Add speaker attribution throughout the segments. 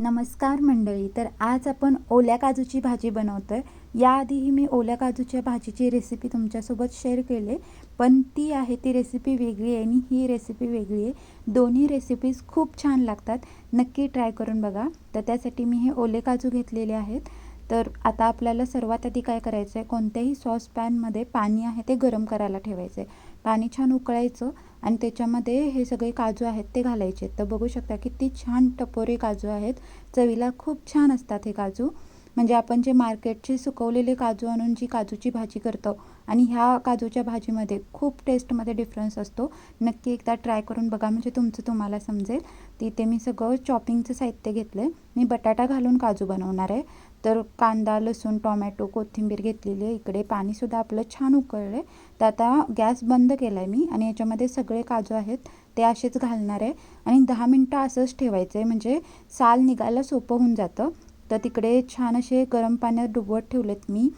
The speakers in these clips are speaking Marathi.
Speaker 1: नमस्कार मंडळी तर आज आपण ओल्या काजूची भाजी बनवतो आहे याआधीही मी ओल्या काजूच्या भाजीची रेसिपी तुमच्यासोबत शेअर केली पण ती आहे ती रेसिपी वेगळी आहे आणि ही रेसिपी वेगळी आहे. दोन्ही रेसिपीज खूप छान लागतात. नक्की ट्राय करून बघा. तर त्यासाठी मी हे ओले काजू घेतलेले आहेत. तर आता आपल्याला सर्वात आधी काय करायचं आहे कोणत्याही सॉस पॅनमध्ये पाणी आहे ते गरम करायला ठेवायचं आहे पाणी छान उकळायचं आणि त्याच्यामध्ये हे सगळे काजू आहेत ते घालायचे तर बघू शकता किती छान टपोरे काजू आहेत. चवीला खूप छान असतात हे काजू. म्हणजे आपण जे मार्केटचे सुकवलेले काजू आणून जी काजूची भाजी करतो आणि ह्या काजूच्या भाजीमध्ये खूप टेस्टमध्ये डिफरन्स असतो. नक्की एकदा ट्राय करून बघा. म्हणजे तुमचं तुम्हाला समजेल. तिथे मी सगळं चॉपिंगचं साहित्य घेतलं आहे मी बटाटा घालून काजू बनवणार आहे. तर कांदा लसूण टोमॅटो कोथिंबीर घेतलेली आहे. इकडे पाणीसुद्धा आपलं छान उकळलं आहे तर आता गॅस बंद केला आहे मी आणि याच्यामध्ये सगळे काजू आहेत ते असेच घालणार आहे. आणि दहा मिनटं असंच ठेवायचं आहे म्हणजे साल निघायला सोपं होऊन जातं. तर तिकडे छान असे गरम पाण्यात डुबवत ठेवलेत मी.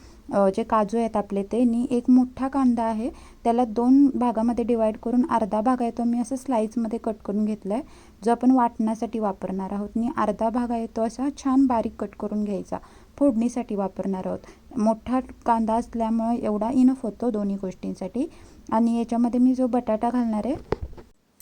Speaker 1: जे काजू आहेत आपले ते नी एक मोठा कांदा आहे. त्याला दोन भागामध्ये डिवाईड करून अर्धा भाग आहे तो मी असं स्लाईजमध्ये कट करून घेतला आहे जो आपण वाटण्यासाठी वापरणार आहोत. आणि अर्धा भाग आहे तो असा छान बारीक कट करून घ्यायचा. फोडणीसाठी वापरणार आहोत. मोठा कांदा असल्यामुळे एवढा इनफ होतो दोन्ही गोष्टींसाठी. आणि याच्यामध्ये मी जो बटाटा घालणार आहे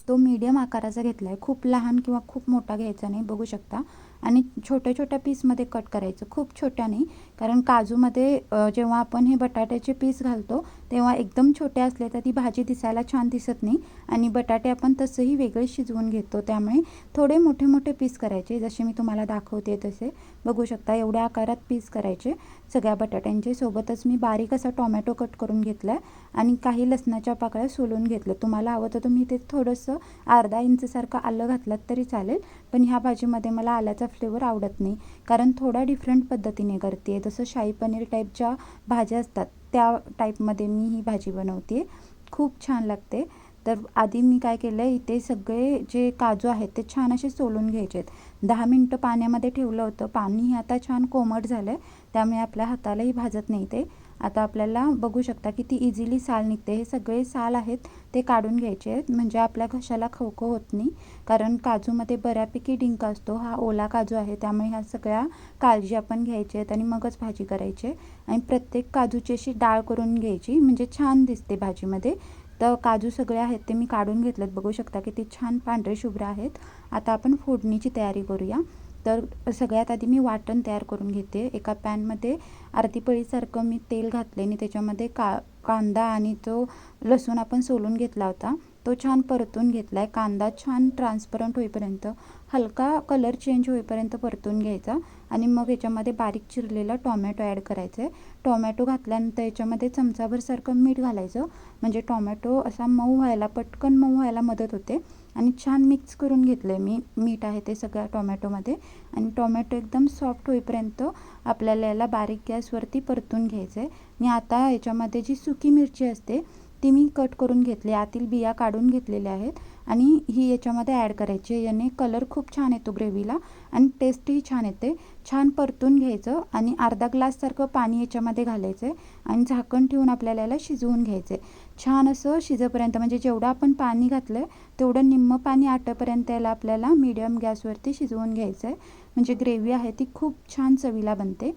Speaker 1: तो मीडियम आकाराचा घेतला आहे खूप लहान किंवा खूप मोठा घ्यायचा नाही बघू शकता. आणि छोट्या छोट्या पीसमध्ये कट करायचं. खूप छोट्या नाही कारण काजूमध्ये जेव्हा आपण हे बटाट्याचे पीस घालतो तेव्हा एकदम छोटे असले तर ती भाजी दिसायला छान दिसत नाही. आणि बटाटे आपण तसंही वेगळे शिजवून घेतो. त्यामुळे थोडे मोठे मोठे पीस करायचे. जसे मी तुम्हाला दाखवते तसे. बघू शकता एवढ्या आकारात पीस करायचे. सगळ्या बटाट्यांचे सोबतच मी बारीक असा टोमॅटो कट करून घेतला आहे आणि काही लसणाच्या पाकळ्या सोलून घेतलं तुम्हाला हवं तर तुम्ही ते थोडंसं अर्धा इंचसारखं आलं घातलात तरी चालेल. पण ह्या भाजीमध्ये मला आल्याचा फ्लेवर आवडत नाही. कारण थोडा डिफरंट पद्धतीने करते जसं शाही पनीर टाईपच्या भाज्या असतात. त्या टाईपमध्ये मी ही भाजी बनवते. खूप छान लागते. तर आधी मी काय केलं आहे इथे सगळे जे काजू आहेत ते छान असे सोलून घ्यायचे आहेत दहा मिनटं पाण्यामध्ये ठेवलं होतं. पाणी आता छान कोमट झालं आहे त्यामुळे आपल्या हातालाही भाजत नाही ते. आता आपल्याला बघू शकता किती इझिली साल निघते. हे सगळे साल आहेत ते काढून घ्यायचे आहेत. म्हणजे आपल्या घशाला खवखव होत नाही. कारण काजूमध्ये बऱ्यापैकी डिंक असतो. हा ओला काजू आहे. त्यामुळे ह्या सगळ्या काळजी आपण घ्यायची आहेत आणि मगच भाजी करायची आणि प्रत्येक काजूची अशी डाळ करून घ्यायची. म्हणजे छान दिसते भाजीमध्ये. तर काजू सगळे आहेत ते मी काढून घेतलेत. बघू शकता किती छान पांढरे शुभ्र आहेत. आता आपण फोडणीची तयारी करूया. तर सगळ्यात आधी मी वाटण तयार करून घेते. एका पॅनमध्ये अर्धी पळीसारखं मी तेल घातले आणि त्याच्यामध्ये का कांदा आणि तो लसूण आपण सोलून घेतला होता. तो छान परतून घेतला आहे कांदा छान ट्रान्सपरंट होईपर्यंत हलका कलर चेंज होईपर्यंत परतून घ्यायचा आणि मग याच्यामध्ये बारीक चिरलेला टॉमॅटो ॲड करायचा आहे टॉमॅटो घातल्यानंतर याच्यामध्ये चमचाभरसारखं मीठ घालायचं. म्हणजे टॉमॅटो असा मऊ व्हायला पटकन मऊ व्हायला मदत होते. आणि छान मिक्स करून घेतलं आहे मी. मीठ आहे ते सगळ्या टोमॅटोमध्ये. आणि टोमॅटो एकदम सॉफ्ट होईपर्यंत आपल्याला याला बारीक गॅसवरती परतून घ्यायचं आहे आणि आता याच्यामध्ये जी सुकी मिरची असते ती मी कट करून घेतली आतील बिया काढून घेतलेल्या आहेत आणि ही याच्यामध्ये ॲड करायची याने कलर खूप छान येतो ग्रेव्हीला आणि टेस्टही छान येते. छान परतून घ्यायचं आणि अर्धा ग्लाससारखं पाणी याच्यामध्ये घालायचं आहे आणि झाकण ठेवून आपल्याला याला शिजवून घ्यायचं आहे. छान असं शिजेपर्यंत म्हणजे जेवढं आपण पाणी घातलं आहे तेवढं निम्म पाणी आटपर्यंत याला आपल्याला मीडियम गॅसवरती शिजवून घ्यायचं आहे. म्हणजे ग्रेव्ही आहे ती खूप छान चवीला बनते.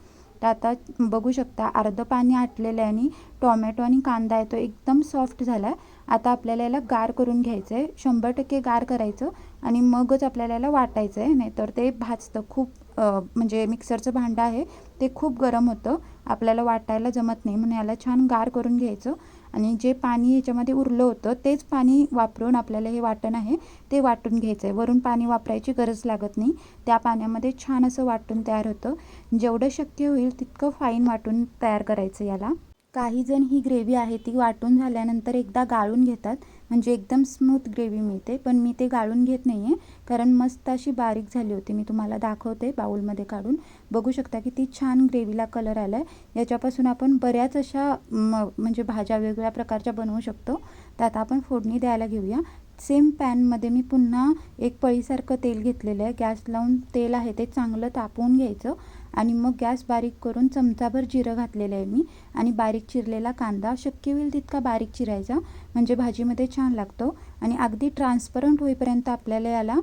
Speaker 1: तर आता बघू शकता अर्धं पाणी आटलेलं आहे आणि टॉमॅटो आणि कांदा आहे तो एकदम सॉफ्ट झाला आहे. आता आपल्याला याला गार करून घ्यायचं आहे शंभर टक्के गार करायचं आणि मगच आपल्याला याला वाटायचं आहे नाहीतर ते भाजतं. खूप म्हणजे मिक्सरचं भांडं आहे. ते खूप गरम होतं. आपल्याला वाटायला जमत नाही. म्हणून याला छान गार करून घ्यायचं. आणि जे पाणी याच्यामध्ये उरलं होतं तेच पाणी वापरून आपल्याला हे वाटण आहे ते वाटून घ्यायचं आहे वरून पाणी वापरायची गरज लागत नाही. त्या पाण्यामध्ये छान असं वाटून तयार होतं. जेवढं शक्य होईल तितकं फाईन वाटून तयार करायचं याला. काही जण ही ग्रेव्ही आहे ती वाटून झाल्यानंतर एकदा गाळून घेतात. म्हणजे एकदम स्मूथ ग्रेव्ही मिळते. पण मी ते गाळून घेत नाही आहे कारण मस्त अशी बारीक झाली होती. मी तुम्हाला दाखवते बाऊलमध्ये काढून. बघू शकता की ती छान ग्रेव्हीला कलर आला आहे याच्यापासून आपण बऱ्याच अशा म म्हणजे भाज्या वेगवेगळ्या प्रकारच्या बनवू शकतो. तर आता आपण फोडणी द्यायला घेऊया. सेम पॅनमध्ये मी पुन्हा एक पळीसारखं तेल घेतलेलं आहे. गॅस लावून तेल आहे ते चांगलं तापवून घ्यायचं. आणि मग गॅस बारीक करून चमचाभर जिरं घातलेलं आहे मी. आणि बारीक चिरलेला कांदा शक्य होईल तितका बारीक चिरायचा. म्हणजे भाजीमध्ये छान लागतो. आणि अगदी ट्रान्सपरंट होईपर्यंत आपल्याला याला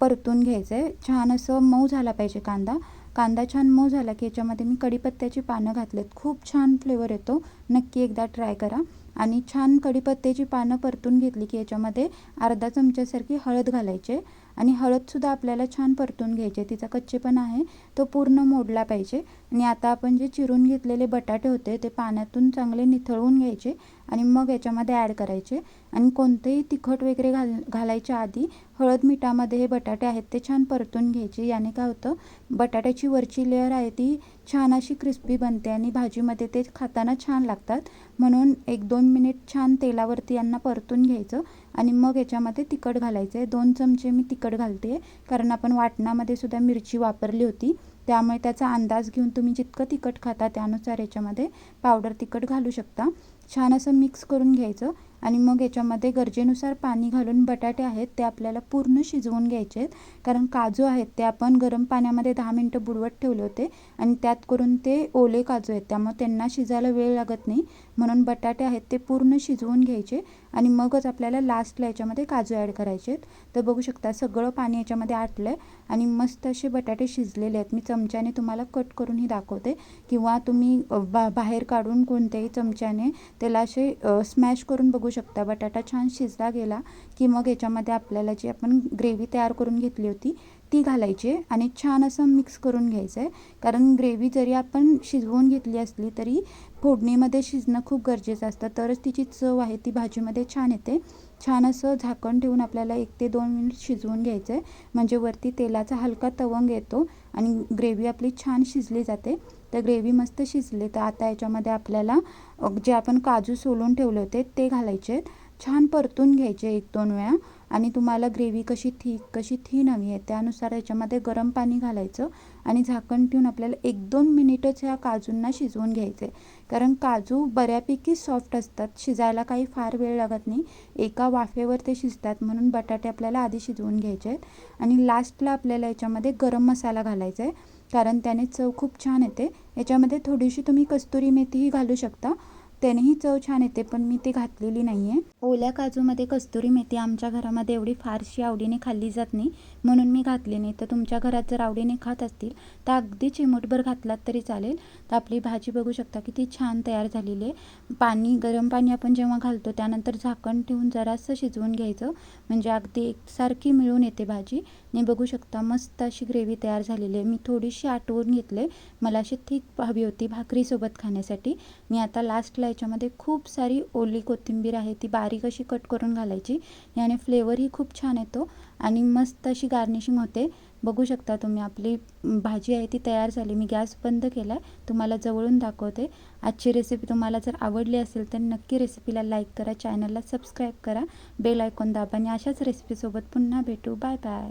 Speaker 1: परतून घ्यायचं आहे छान असं मऊ झाला पाहिजे कांदा. कांदा छान मऊ झाला की याच्यामध्ये मी कढीपत्त्याची पानं घातलेत. खूप छान फ्लेवर येतो. नक्की एकदा ट्राय करा. आणि छान कढीपत्त्याची पानं परतून घेतली की याच्यामध्ये अर्धा चमच्यासारखी हळद घालायचे आणि हळदसुद्धा आपल्याला छान परतून घ्यायचे तिचा कच्चेपण आहे तो पूर्ण मोडला पाहिजे. आणि आता आपण जे चिरून घेतलेले बटाटे होते ते पाण्यातून चांगले निथळून घ्यायचे आणि मग याच्यामध्ये ॲड करायचे. आणि कोणतेही तिखट वगैरे घाल घालायच्या आधी हळद मिठामध्ये हे बटाटे आहेत ते छान परतून घ्यायचे. याने काय होतं बटाट्याची वरची लेअर आहे ती छान अशी क्रिस्पी बनते आणि भाजीमध्ये ते खाताना छान लागतात. म्हणून एक दोन मिनिट छान तेलावरती यांना परतून घ्यायचं आणि मग याच्यामध्ये तिखट घालायचं आहे. दोन चमचे मी तिखट घालते आहे कारण आपण वाटणामध्ये सुद्धा मिरची वापरली होती. त्यामुळे त्याचा अंदाज घेऊन तुम्ही जितकं तिखट खाता त्यानुसार याच्यामध्ये पावडर तिखट घालू शकता. छान असं मिक्स करून घ्यायचं. आणि मग याच्यामध्ये गरजेनुसार पाणी घालून बटाटे आहेत ते आपल्याला पूर्ण शिजवून घ्यायचे आहेत. कारण काजू आहेत ते आपण गरम पाण्यामध्ये दहा मिनटं बुडवत ठेवले होते आणि त्यात करून ते ओले काजू आहेत. त्यामुळे त्यांना शिजायला वेळ लागत नाही. म्हणून बटाटे आहेत ते पूर्ण शिजवून घ्यायचे आणि मगच आपल्याला लास्टला याच्यामध्ये काजू ॲड करायचे आहेत. तर बघू शकता सगळं पाणी याच्यामध्ये आटलं आहे आणि मस्त असे बटाटे शिजलेले आहेत. मी चमच्याने तुम्हाला कट करूनही दाखवते. किंवा तुम्ही बा बाहेर काढून कोणत्याही चमच्याने त्याला असे स्मॅश करून बघू शकता. बटाटा छान शिजला गेला की मग याच्यामध्ये आपल्याला जी आपण ग्रेव्ही तयार करून घेतली होती ती घालायची आहे आणि छान असं मिक्स करून घ्यायचं आहे. कारण ग्रेव्ही जरी आपण शिजवून घेतली असली तरी फोडणीमध्ये शिजणं खूप गरजेचं असतं. तरच तिची चव आहे ती भाजीमध्ये छान येते. छान असं झाकण ठेवून आपल्याला एक ते दोन मिनिट शिजवून घ्यायचं आहे म्हणजे वरती तेलाचा हलका तवंग येतो आणि ग्रेव्ही आपली छान शिजली जाते. तर ग्रेव्ही मस्त शिजली. तर आता याच्यामध्ये आपल्याला जे आपण काजू सोलून ठेवले होते ते घालायचे आहेत. छान परतून घ्यायचे एक दोन वेळा. आणि तुम्हाला ग्रेव्ही कशी थिक कशी थीन हवी आहे त्यानुसार याच्यामध्ये गरम पाणी घालायचं आणि झाकण ठेवून आपल्याला एक दोन मिनिटच ह्या काजूंना शिजवून घ्यायचे कारण काजू बऱ्यापैकी सॉफ्ट असतात शिजायला काही फार वेळ लागत नाही. एका वाफेवर ते शिजतात म्हणून बटाटे आपल्याला आधी शिजवून घ्यायचे आहेत. आणि लास्टला आपल्याला याच्यामध्ये गरम मसाला घालायचा आहे कारण त्याने चव खूप छान येते. याच्यामध्ये थोडीशी तुम्ही कस्तुरी मेथीही घालू शकता. त्यानेही चव छान येते पण मी ते घातलेली नाही आहे ओल्या काजूमध्ये कस्तुरी मेथी आमच्या घरामध्ये एवढी फारशी आवडीने खाल्ली जात नाही म्हणून मी घातली नाही. तर तुमच्या घरात जर आवडीने खात असतील तर अगदी चिमूटभर घातलात तरी चालेल. तर आपली भाजी बघू शकता किती छान तयार झालेली आहे. पाणी गरम पाणी आपण जेव्हा घालतो त्यानंतर झाकण ठेवून जरासं शिजवून घ्यायचं. म्हणजे अगदी एकसारखी मिळून येते भाजी. आणि बघू शकता मस्त अशी ग्रेव्ही तयार झालेली आहे. मी थोडीशी आटवून घेतले मला अशी थिक हवी होती भाकरीसोबत खाण्यासाठी. मी आता लास्टला याच्यामध्ये खूप सारी ओली कोथिंबीर आहे ती बारीक अशी कट करून घालायची. याने फ्लेवरही खूप छान येतो आणि मस्त अशी गार्निशिंग होते. बघू शकता तुम्ही आपली भाजी आहे ती तयार झाली. मी गॅस बंद केला आहे तुम्हाला जवळून दाखवते. आजची रेसिपी तुम्हाला जर आवडली असेल तर नक्की रेसिपीला लाईक करा. चॅनलला सबस्क्राईब करा. बेल आयकॉन दाबा आणि अशाच रेसिपीसोबत पुन्हा भेटू. Bye bye